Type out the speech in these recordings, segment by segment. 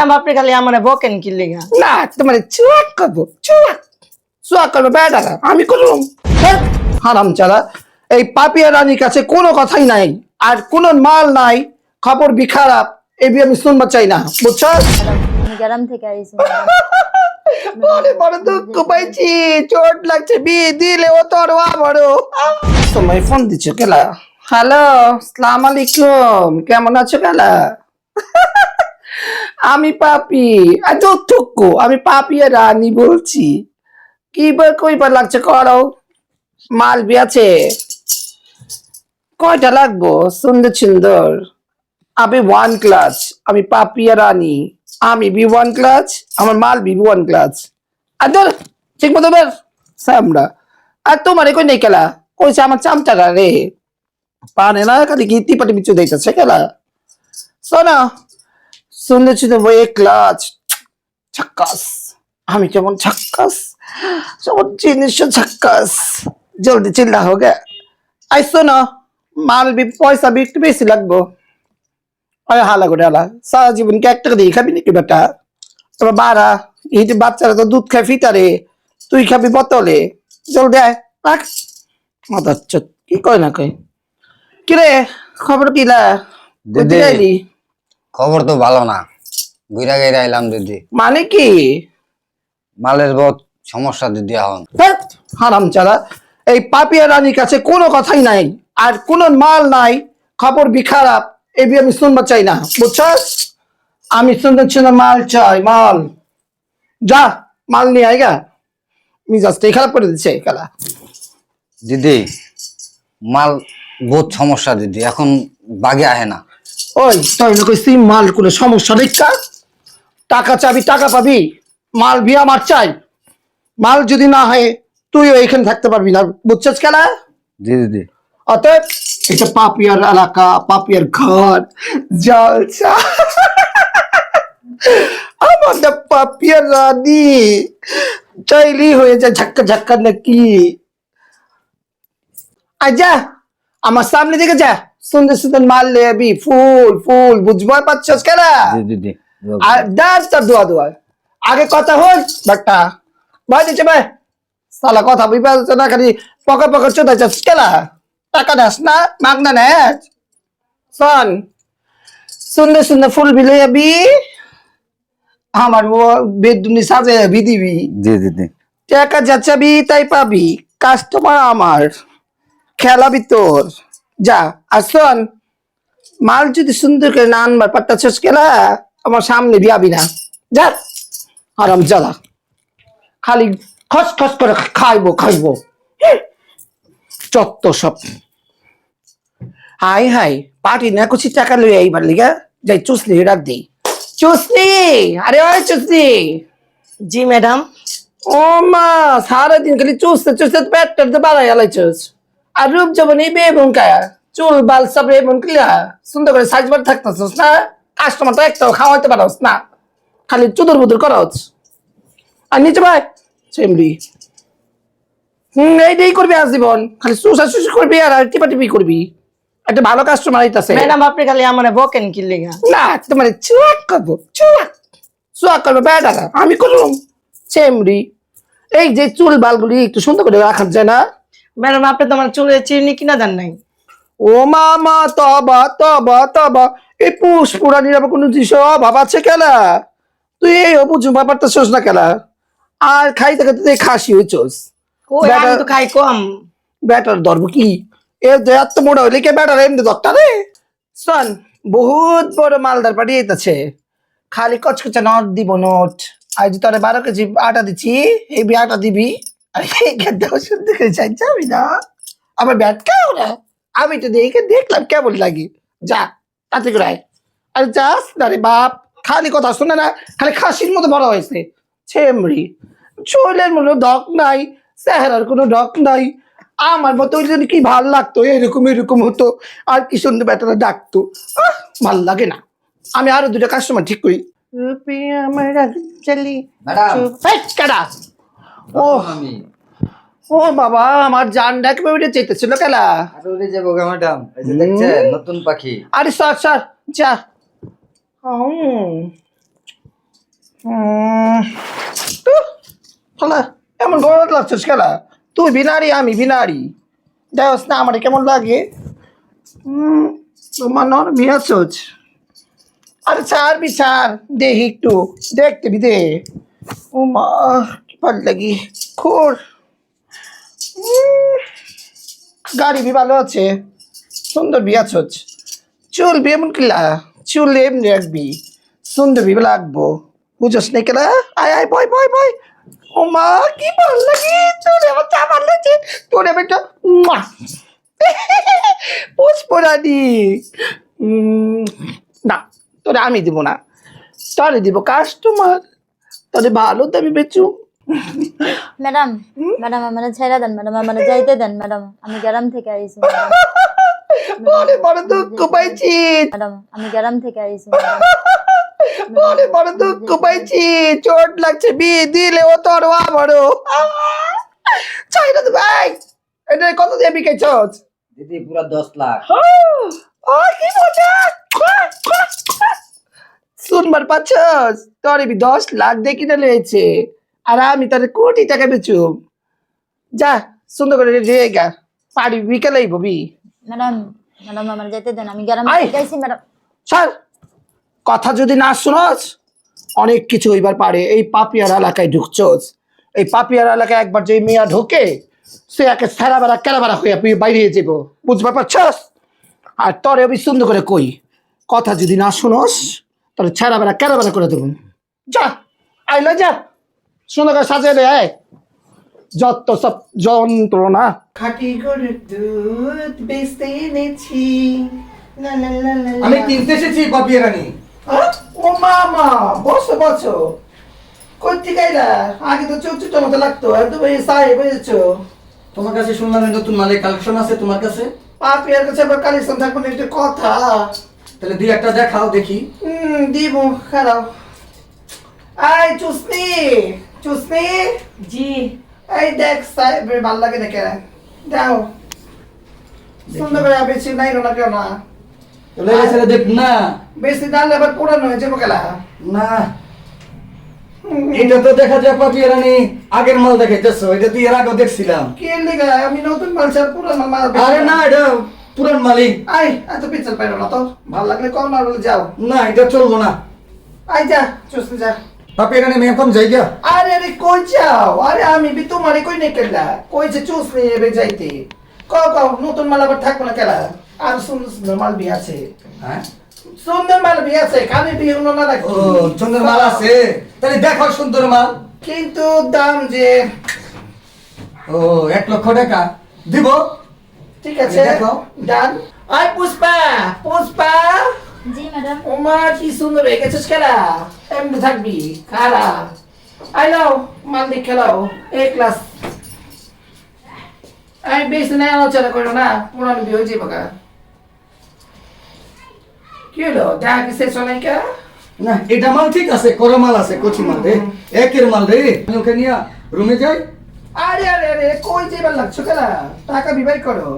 Madam আপনি খালি আমার বকেন কি লেগা? না তোমার চুয়াক করব চুয়াক। চুয়াক করব বেটারা আমি করলাম হারাম চালা এই পাপিয়া রানীর কাছে কোনো কথাই নাই আর কোনো মাল নাই খবর বি খারাপ এই বিয়ে আমি শুনবা চাই না বুঝছ? গ্রাম থেকে আইছি। বড় বড় দুঃখ পাইছি চোট লাগছে বিয়ে দিলে ও তোর বড়। তোমায় ফোন দিচ্ছ কেলা? হ্যালো আলাইকুম কেমন আছো কেলা? আমি পাপি। টুকু আমি পাপি আর রানী বলছি। কি বার কইবার লাগছে করো। মাল আছে। কয়টা লাগবো? সুন্দর সুন্দর। আমি ওয়ান ক্লাস আমি পাপিয়া রানী। আমি বি ওয়ান ক্লাস আমার মাল বি ওয়ান ক্লাস আর ঠিক মতো বের সামরা। আর তোমার কই নেই খেলা? কইছে আমার চামচারা রে। পানে না, খালি কি টিপাটি বিচু দিতেছে খেলা। শোনা শুনেছি তো বইয়ে ক্লাচ ছাক্কাস। আমি কেমন ছাক্কাস সব জিনিসও ছাক্কাস। জলদি চিল্লা হোক আইসো না মাল বি পয়সা বি একটু বেশি লাগবো। আরে হালা করে হালা সারা জীবনকে এক টাকা দিয়ে খাবি নাকি বেটা? তোমার বারা এই যে বাচ্চারা তো দুধ খায় ফিটারে তুই খাবি বোতলে। জলদি আয় রাখ। মাদার কি কয় না কয়? কিরে খবর কিলা দিদি খবর তো ভালো না। ঘুরা গেরা আইলাম দিদি মানে কি? মালের বহুত সমস্যা দিদি এখন। হারাম চালা। এই পাপিয়া রানীর কাছে কোনো কথাই নাই আর কোনো মাল নাই খবর বি খারাপ এই আমি শুনবা চাই না। বুঝছস? আমি সুন্দর না মাল চাই মাল। যা মাল নিয়ে আয়গা মিজাজটাই খারাপ করে দিচ্ছে খেলা দিদি মাল বহুত সমস্যা দিদি এখন বাগে আহে না। ওই তাই না কইছি মাল কোনো সমস্যা নেই কার টাকা চাবি টাকা পাবি। মাল বি আমার চাই। মাল যদি না হয় তুইও এখানে থাকতে পারবি না। বুঝছস খেলা? জি দিদি অতএব এটা পাপিয়ার এলাকা পাপিয়ার ঘর জলসা আমাদের পাপিয়ার রানী চাইলি হয়ে যায় ঝাক্কা ঝাক্কা নাকি। আজা আমার সামনে দেখে যা। সুন্দর সুন্দর মাল লে আবি ফুল ফুল বুঝব পাচ্ছস কেনা? জি আর ডান্স তার দোয়া দোয়া। আগে কথা হল বাট্টা ভাই দিচ্ছে ভাই। সালা কথা পারছ না খালি পকা পকা চাস কেলা টাকা দাস না মাগনা নেস। শোন সুন্দর সুন্দর ফুল বিলে যাবি আমার বেদুনি সাজে যাবি দিবি। জি দিদি টাকা যা চাবি তাই পাবি। কাস্টমার আমার। খেলাবি তোর। যা আর শোন মাল যদি সুন্দর করে না আনবার পাত্তা শেষ কেলা আমার সামনে বিয়াবি না। যা আরাম জ্বালা। খালি খস খস করে খাইবো খাইবো। চত্ব সব। হাই হাই পার্টি না কুছি টাকা লই এইবার লিগা। যাই চুসনি রাখ দিই চুসনি আরে ওই চুসনি। জি ম্যাডাম। ও মা সারাদিন খালি চুষতে চুষতে পেটটা তো বাড়াই আলাইছস। আর রূপ যখন এই বেবন কায়া চুল বাল সব রেবন কিলা সুন্দর করে সাজবার থাকতেছস না? কাস্টমার তো একটাও খাওয়াইতে পারস না। খালি চুদুর বুদুর করাস। আর নিচে ভাই চেমড়ি। হুম এইটাই করবি আজীবন খালি চুষা চুষি করবি আর টিপা টিপি করবি। একটা ভালো কাস্টমার আইতাছে। ম্যাডাম আপনি খালি আমার বকেন কি লেগা? না তোমার চুয়াক করব চুয়াক। চুয়াক করব বেটারা আমি করলাম। চেমড়ি এই যে চুল বালগুলি একটু সুন্দর করে রাখা যায় না? ম্যাডাম আপনি তো আমার চুলে চিনি কিনা দেন নাই? ও মামা তবা তবা তবা। এই পুষ পুরানির আবার কোনো জিনিস অভাব আছে কেলা? তুই এই বুঝু ব্যাপারটা শোস না কেলা। আর খাইতে খাইতে তুই খাসি হইছস। আমি তো খাই কম। ব্যাটার ধরবো কি? এ এত মোটা হইলে কে ব্যাটার এমনি ধরতা রে? শোন বহুত বড় মালদার পাটি এইতাছে খালি কচকচা নোট দিব নোট। যে তোরে বারো কেজি আটা দিচ্ছি এই বি আটা দিবি। আর এই গেটটাও শুনতে করে চাই যাবি না? আমার ব্যাট কেউ না? আমি তো দেখে দেখলাম কেমন লাগে। যা তাতে করে। আরে যাস না রে বাপ খালি কথা শুনে না খালি খাসির মতো বড় হয়েছে। ছেমড়ি চুলের মতো ডক নাই চেহারার কোনো ডক নাই। আমার মতো ওই জন্য কি ভালো লাগতো? এরকম এরকম হতো। আর কি সুন্দর বেটারা ডাকতো। আহ, ভালো লাগে না। আমি আরও দুটো কাস্টমার ঠিক করি। আমার চলি কাটা ও আমি ও বাবা আমার জান ডাকবে ওইটা চেতেছিল কেলা। আর উড়ে যাব গা ম্যাডাম এই যে দেখছেন নতুন পাখি। আরে স্যার স্যার যা। শালা, এমন গরম লাগছিস খেলা তুই বিনারি আমি বিনারি। দেখস না আমার কেমন লাগে? তোমার নরমি আছোস আরে ছাড় বিচার দেখি একটু। দেখতে বি দে ও মা ভালো লাগি খোর। গাড়ি বি ভালো আছে সুন্দর বি আছোস চুল বি এমন কিলা চুল এমনি রাখবি সুন্দর বি লাগবো। বুঝস না কেলা? আয় আয় বয় বয় বয়। ও মা কি ভালো লাগে তোরে আমার চা ভালো লাগছে তোরে বেটা পুষ্পরানি উম, না তোরে আমি দিব না। তোরে দিব কাস্টমার তোরে ভালো দামি বেচু ম্যাডাম ম্যাডাম আমার ছেড়ে দেন ম্যাডাম আমার যাইতে দেন ম্যাডাম। আমি গ্রাম থেকে আইছি বলে বড় দুঃখ পাইছি। ম্যাডাম আমি গ্রাম থেকে আইছি বলে বড় দুঃখ পাইছি। চোট লাগছে বি দিলে ও তোর বড় চাইনা তো ভাই এটা কত দিয়ে বিকেছস দিদি পুরা দশ লাখ। ও কি মজা শুনবার পাচ্ছস? তোর বি দশ লাখ দিয়ে কিনে লয়েছে আর আমি তার কোটি টাকা বেচুম যা সুন্দর করে রেগে গা। পারি বিকেলেই ববি ম্যাডাম ম্যাডাম আমার যাইতে দেন আমি গ্রাম। ম্যাডাম। স্যার কথা যদি না শুনস অনেক কিছু হইবার পারে। এই পাপিয়ার এলাকায় ঢুকছস। এই পাপিয়ার এলাকায় একবার যে মেয়া ঢোকে সে একে সারা বেড়া কেরা বেড়া হইয়া তুই বাইরে যাব বুঝতে পারছস? আর তরে আমি সুন্দর করে কই। কথা যদি না শুনস তাহলে ছেড়া বেড়া কেরা বেড়া করে দেবো যা আইলো যা। সুন্দর করে সাজিয়ে দে আয় যত সব যন্ত্রণা। খাটি গরুর দুধ বেচতে এনেছি। আমি কিনতে এসেছি পাপিয়া রানী। ও মামা বসো বসো। করতে গাইলা আগে তো চোখ চোখ মতো লাগতো একদম এই সাহেব হয়েছো। তোমার কাছে শুনলাম নতুন মালের কালেকশন আছে তোমার কাছে? পাপিয়ার কাছে আবার কালেকশন থাকবে না একটা কথা। তাহলে দুই একটা দেখাও দেখি। হুম দিব খারাপ আই চুসনি। চুসনি জি। এই দেখ সাহেব ভালো লাগে না কেন দাও সুন্দর করে বেশি নাই না। কেন না ছেলে দেখ না। বেশি ডালে আবার পুরানো হয়ে যাব গেলা না এটা তো দেখা যায় পাপিয়া রানী আগের মাল দেখাইতেছো এটা তুই এর আগেও দেখছিলাম। কে লেগা? আমি নতুন মাল ছাড় পুরানো মাল আরে না এটা পুরান মালিক আই এত পিছল পাইল না তো। ভালো লাগলে কম না বলে যাও। না এটা চলবো না। আই যা চুসনি যা। পাপিয়া রানী আমি এখন যাই গা আরে আরে কই যাও? আরে আমি বি তোমারে কই নেই কেলা? কইছে চুস নিয়ে এবে যাইতে? ক ক নতুন মাল আবার থাকব না কেলা? আর সুন্দর সুন্দর মাল বি আছে। হ্যাঁ? সুন্দর মাল বি আছে কানে বি হলো না রাখি সুন্দর মাল আছে। তাহলে দেখো সুন্দর মাল। কিন্তু দাম যে ও এক লক্ষ টাকা। দিব? ঠিক আছে দেখো। ডান। আই পুষ্পা পুষ্পা। জি ম্যাডাম। ওমা কি সুন্দর হয়ে গেছিস খেলা এমনি থাকবি খারা আই নাও মাল দিয়ে খেলাও এ ক্লাস আমি বেশি নাই আলোচনা করো না পুরানো বিয়ে হয়ে যাব কি হলো? দেখা কি শেষ হয় কে? না এটা মাল ঠিক আছে করো মাল আছে কচি মাল রে। একের মাল রে। ওকে নিয়ে রুমে যাই। আরে আরে আরে কই যাইবার লাগছো খেলা টাকা বিবাই করো।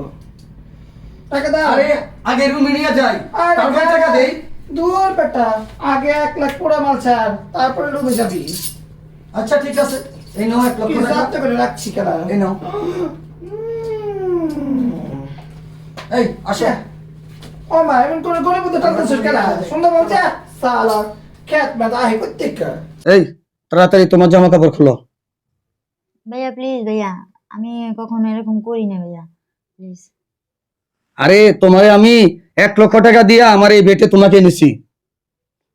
টাকা দাও। আরে আগে রুমে নিয়ে যাই। তারপরে টাকা দেই। দূর বেটা আগে এক লাখ পুরা মাল ছাড় তারপরে রুমে যাবি। আচ্ছা ঠিক আছে। এই নাও এক লক্ষ টাকা করে রাখছি খেলা এই নাও। এই আসো। ও মা এমন করে করে বুঝতে টানতেছিস কেন সুন্দর বলছে সালা খ্যাত আহে প্রত্যেকটা এই তাড়াতাড়ি তোমার জামা কাপড় খুলো। ভাইয়া প্লিজ ভাইয়া আমি কখনো এরকম করি না ভাইয়া প্লিজ আরে তোমারে আমি এক লক্ষ টাকা দিয়ে আমার এই বেটে তোমাকে এনেছি।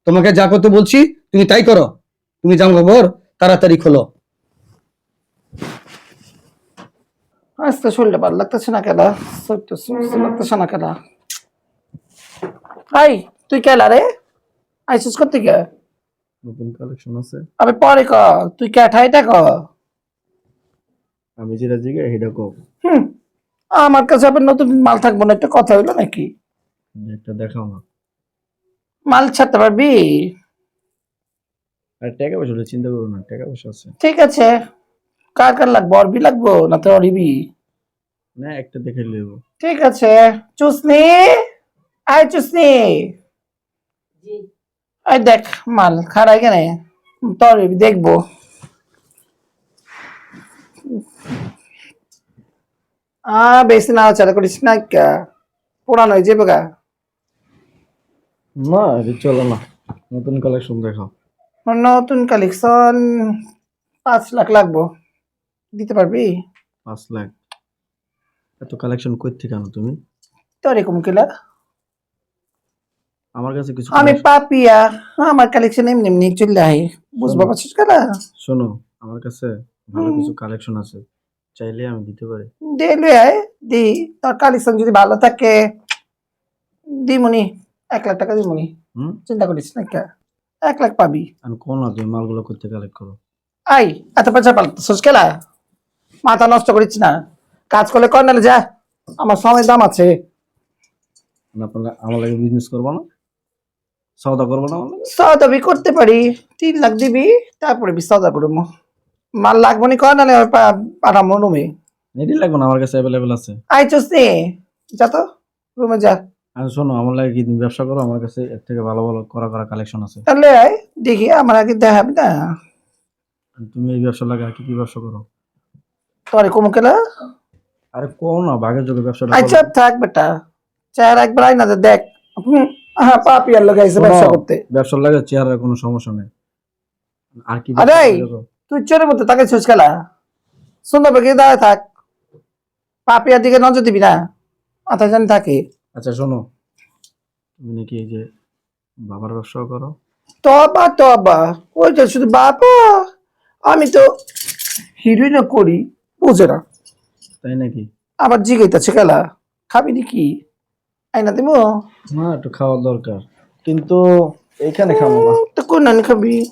তোমাকে যা করতে বলছি তুমি তাই করো। তুমি জামা কাপড় তাড়াতাড়ি খোলো। আজকে শরীরটা ভালো লাগতেছে না কেলা লাগতেছে না কেলা আই তুই কেলা রে? আইসিস করতে কে নতুন কালেকশন আছে। আমি পরে ক তুই কে ঠাইটা ক? আমি যেটা জিগে সেটা কম হুম। আমার কাছে আবার নতুন মাল থাকব না একটা কথা হইল নাকি? একটা দেখাও না। মাল ছাড়তে পারবি? আর টাকা পয়সা চিন্তা করো না টাকা পয়সা আছে। ঠিক আছে। কার কার লাগবো অরবি লাগবো না তো অরিবি? না একটা দেখে নেব। ঠিক আছে। চুসনি? আয় চুসনি। জি। আই দেখ মাল খারাই কেনে। তোর দেখব। আ বেশি নাড়াচাড়া করিস না কা পুরানো হয়ে যাবে গা। না এটা চলো না নতুন কালেকশন দেখাও। নতুন কালেকশন পাঁচ লাখ লাগবো। দিতে পারবি? পাঁচ লাখ। এত কালেকশন কই থেকে আনো তুমি? তোর এরকম কিলা। আমার কাছে কিছু আমি পাপিয়া আমার কালেকশন এমনি এমনি চলে আই বুঝবা পারছিস কালা শোনো আমার কাছে ভালো কিছু কালেকশন আছে। চাইলে আমি দিতে পারি। দে আয় দি। তোর কালেকশন যদি ভালো থাকে দিমুনি। এক লাখ টাকা দিমুনি। হুম? চিন্তা করিস না কে এক লাখ পাবি। আমি কোন না তুমি মালগুলো করতে কালেক্ট করো। আই এত পয়সা পাল্টাছিস কেলা? মাথা নষ্ট করিস না। কাজ করলে কর নালে যা। আমার সময় দাম আছে। মানে আপনারা আমার লাগে বিজনেস করব না? সওদা করব না লাগে? সদাবি করতে পারি। তিন লাখ দিবি তারপরে বি সদা করব। মাল লাগবো নি নালে আমি পাঠাবো রুমে এটি লাগবে না আমার কাছে অ্যাভেলেবেল আছে। আইচস নে। যা তো রুমে যা। আর শোনো আমার লাগে কি তুমি ব্যবসা করো আমার কাছে এর থেকে ভালো ভালো করা করা কালেকশন আছে। তাহলে আয় দেখি আমার আগে দেখাবি না। তুমি এই ব্যবসা লাগে আর কি কি ব্যবসা করো? তোরে কমু কেলা? আরে কোন না বাঘের যোগে ব্যবসাটা আচ্ছা। থাক বেটা। চেহারা একবার আয় না যে দেখ। হ্যাঁ পাপি আর লাগাইছে ব্যবসা করতে। ব্যবসা লাগে চেহারার কোনো সমস্যা নেই। আর কি আরে! ব্যবসা? তুই চোরের মতো তাকে ছোচ খেলা। সুন্দর বেগে দাঁড়ায় থাক। পাপিয়ার দিকে নজর দিবি না। মাথায় জানি থাকে। আচ্ছা শোনো। তুমি নাকি এই যে বাবার ব্যবসাও করো? তবা তবা। ওইটা শুধু বাবা। আমি তো হিরোইনও করি বুঝে না। তাই নাকি? আবার জিগাইতেছে খেলা। খাবি নাকি? আইনা দিব না একটু খাওয়ার দরকার। কিন্তু এইখানে খাব না। তো কোন খাবি?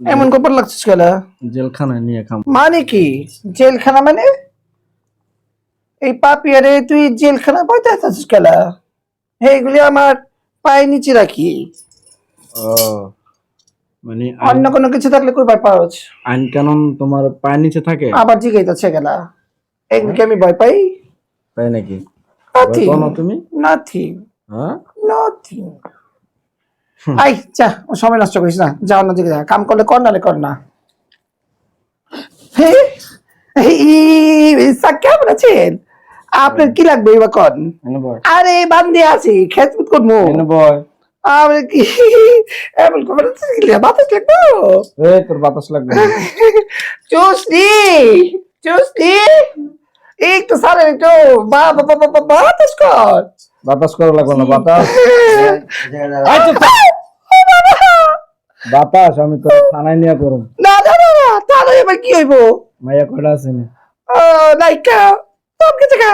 এমন কপার লাগছিস খেলা জেলখানায় নিয়ে খাব মানে কি? জেলখানা মানে? এই পাপিয়ারে তুই জেলখানা পাইতে আসছিস খেলা এইগুলি আমার পায়ে নিচে রাখি। মানে অন্য কোনো কিছু থাকলে কই ভয় পাওয়া আইন কানুন তোমার পায়ের নিচে থাকে? আবার জিগাইতেছে খেলা এগুলিকে আমি ভয় পাই? তাই নাকি? নাথিং তুমি? নাথিং হ্যাঁ? নাথিং আই যা ও সময় নষ্ট করিস না যা অন্য দিকে যা কাম করলে কর নালে কর না। কেমন আছেন? আপনার কি লাগবে এবার কন? আরে বান্ধে আছি খেজমত করব। এনে কি এমন করে বাতাস লাগবো? এ তোর বাতাস লাগবে না। চুসনি চুসনি একটু সারে একটু বা বা বা বা- বা- বাতাস কর। বাতাস করা লাগবে না বাতাস। বাতাস আমি তো থানায় নিয়ে করুম। না না না না, তাহলে এবার কি হইব? মাইয়া কয়টা আছে নি? তোর গেছে গা।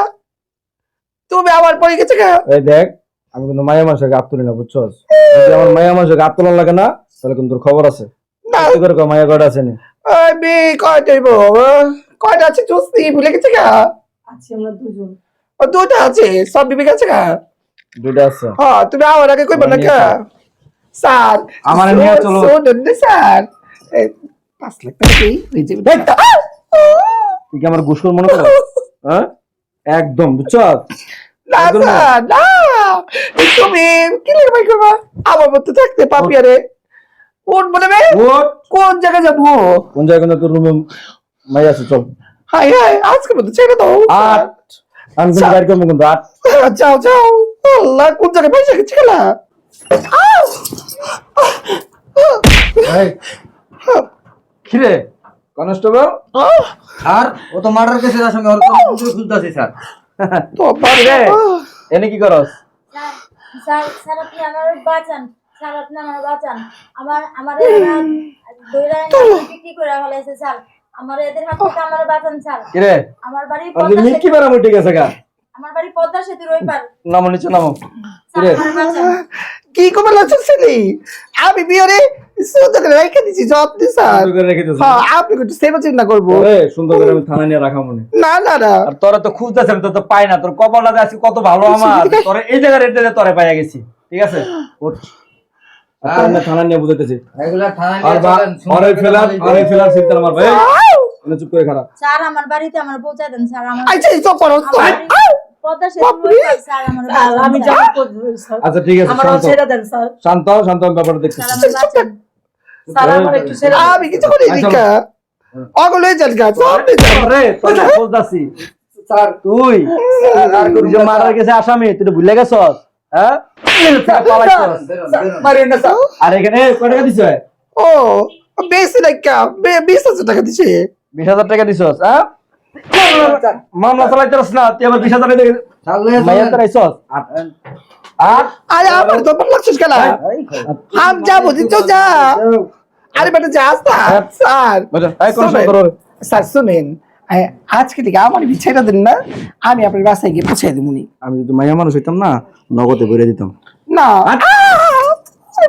তুমি আমার পরে গেছে গা। এই দেখ আমি কিন্তু মায়া মানুষের গাত তুলি না বুঝছস? যদি আমার মায়া মানুষের গাত তোলার লাগে না তাহলে কিন্তু খবর আছে। না। করে মায়া কয়টা আছে নি? আমি কয়টা হইব? কয়টা আছে চুসনি ভুলে গেছে গা? আছি আমরা দুজন। ও দুটা আছে। সব বিবে গেছে দুইটা আছে। হ্যাঁ তুমি আমার আগে কইবা না আমার কা? স্যার আমার নিয়ে চলো। শুনুন না স্যার। পাঁচ লাখ টাকা দিই তুই কি আমার ঘুষখোর মনে করো হ্যাঁ? একদম না স্যার না। তুমি কি করবা? আমার মতো থাকতে পাপিয়ারে কোন বলে বে? কোন জায়গায় যাব? কোন জায়গায় তোর রুমে মাইয়া আছে চল। হাই হাই আজকে মতো ছেড়ে দাও। আট। আমি কিন্তু গাড়ি করব কিন্তু আট যাও যাও। আল্লাহ কোন জায়গায় পয়সা গেছে খেলা? খিরে কনস্টেবল? আর ও তো মার্ডার কেসের সঙ্গে ওর খুলতেছি স্যার। তো পারে এনে কি করস? স্যার স্যার স্যার আপনি আমার বাঁচান। স্যার আপনি আমার বাঁচান। আমার আমার দইরা বিক্রি করে ফেলাইছে স্যার। আমার এদের হাত থেকে আমার বাঁচান স্যার। কিরে? আমার বাড়ি পদ্মা মিকি সেতু গা। আমার বাড়ি পদ্মা সেতুর ওই পার নামো নিচে নামো। স্যার কিরে? কি লাগছিলি আমি বিয়েরে সুন্দর করে রেখে দিছি যত্ন স্যার। সুন্দর করে রেখে দিয়েছে? হ্যাঁ আপনি একটু সেবা চিন্তা করব। ওরে সুন্দর করে আমি থানা নিয়ে রাখা মনে। না না না। আর তোরা তো খুঁজতেছে আমি তো তো পাই না। তোর কপালটা আজকে কত ভালো আমার। তোরে এই জায়গায় রেট দিতে তোরে পাইয়া গেছি। ঠিক আছে? ওঠ। আর তোর না থানা নিয়ে বুঝাইতেছি। এগুলা থানায় আর বা অরে ফেলার অরে ফেলার চিন্তা আমার ভাই এনে চুপ করে খারাপ। স্যার আমার বাড়িতে আমার পৌঁছায় দেন স্যার আমার আচ্ছা করো স্যার। আচ্ছা ঠিক আছে শান্ত। ছেড়ে দেন স্যার। শান্ত ব্যাপারটা। আমি কিছু করি যান গা বলতাছি স্যার তুই মারার গেছে আসামি তুই তো ভুলে গেছস। হ্যাঁ? আর এখানে কয় টাকা দিছ? ও বেশি নাকি বিশ হাজার টাকা দিছে বিশ হাজার টাকা দিছস হ্যাঁ? মামলা চালাইতে না তুই আবার বিশ হাজার টাকা আর আরে আমার তো পাঁচ লাখ কেলা? আমি যা আরে বেটা যা স্যার। স্যার। শুনেন, স্যার শুনেন। আ- আজকে থেকে আমার বিছাইটা দিন না আমি আপনার বাসায় গিয়ে পৌঁছে দিবনি আমি যদি মাইয়া মানুষ হইতাম না নগদে ভরে দিতাম। না।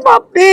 বাপরে!